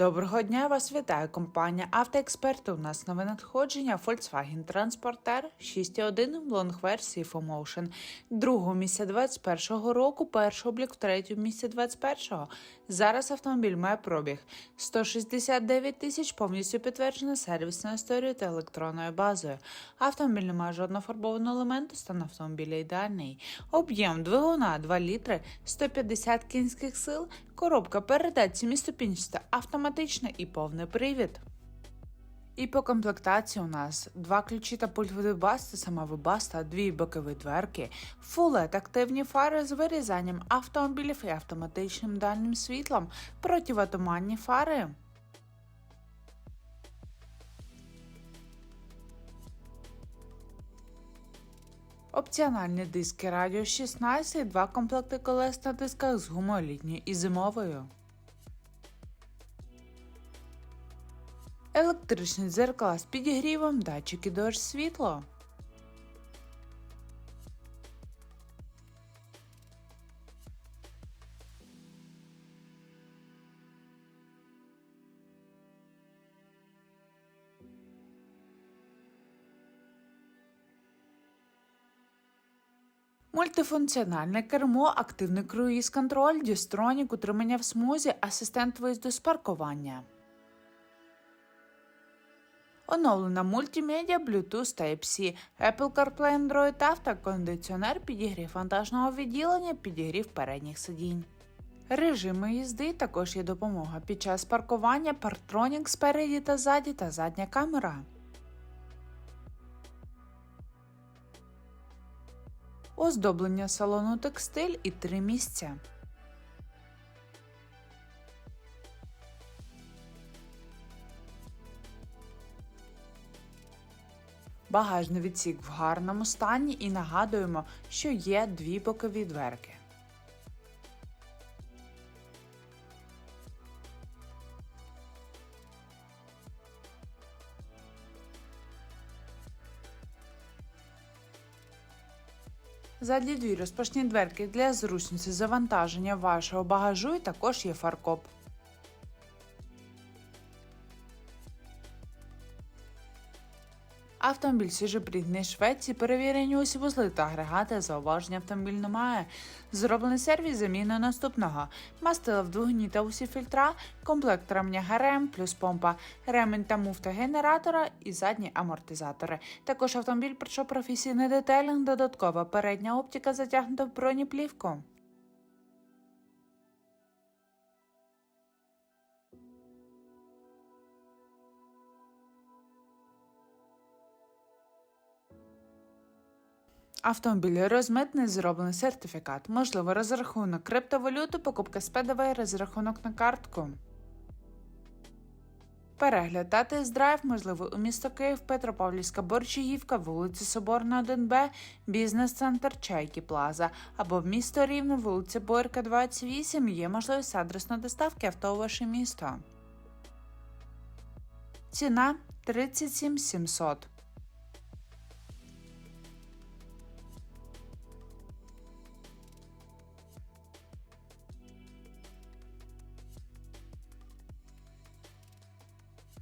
Доброго дня, вас вітає компанія Автоексперти. У нас нове надходження Volkswagen Transporter 6.1 в лонг-версії FOMotion. Другого місця 21 року, перший облік в третьому місці 21-го. Зараз автомобіль має пробіг 169 тисяч, повністю підтверджена сервісною історією та електронною базою. Автомобіль не має жодного фарбованого елементу, стан автомобіля ідеальний. Об'єм двигуна 2 літри, 150 кінських сил, коробка передач 7-ступінчаста, автоматична і повний привід. І по комплектації у нас два ключі та пульт вибаста, сама вибаста, дві бокові дверки, фулет, активні фари з вирізанням автомобілів і автоматичним дальнім світлом, противотуманні фари. Опціональні диски радіо 16, два комплекти колес на дисках з гумою літньою і зимовою. Електричні дзеркала з підігрівом, датчики дощ світло. Мультифункціональне кермо, активний круїз-контроль, дістронік, утримання в смузі, асистент виїзду з паркування. Оновлена мультимедіа, Bluetooth Type-C, Apple CarPlay Android Auto, кондиціонер, підігрів вантажного відділення, підігрів передніх сидінь. Режими їзди також є допомога під час паркування, партронік спереді та ззаді та задня камера. Оздоблення салону текстиль і три місця. Багажний відсік в гарному стані і нагадуємо, що є дві бокові дверки. Задні дві розпашні дверки для зручності завантаження вашого багажу і також є фаркоп. Автомобіль свіжопрігнаний Швеції, перевірені усі вузли та агрегати, зауваження автомобіль не має. Зроблений сервіс заміни наступного. Мастила в двигуні та усі фільтра, комплект ремня ГРМ плюс помпа, ремень та муфта генератора і задні амортизатори. Також автомобіль пройшов професійний детейлінг, додаткова передня оптика затягнута в бронеплівку. Автомобіль розмитний зроблений сертифікат, можливо розрахунок криптовалюти, покупка з ПДВ, розрахунок на картку. Перегляд та тест-драйв можливий у місто Київ, Петропавлівська Борчагівка, вулиця Соборна, 1Б, бізнес-центр Чайки Плаза або в місто Рівне, вулиця Борка, 28. Є можливість адресної доставки авто у ваше місто. Ціна 37 700.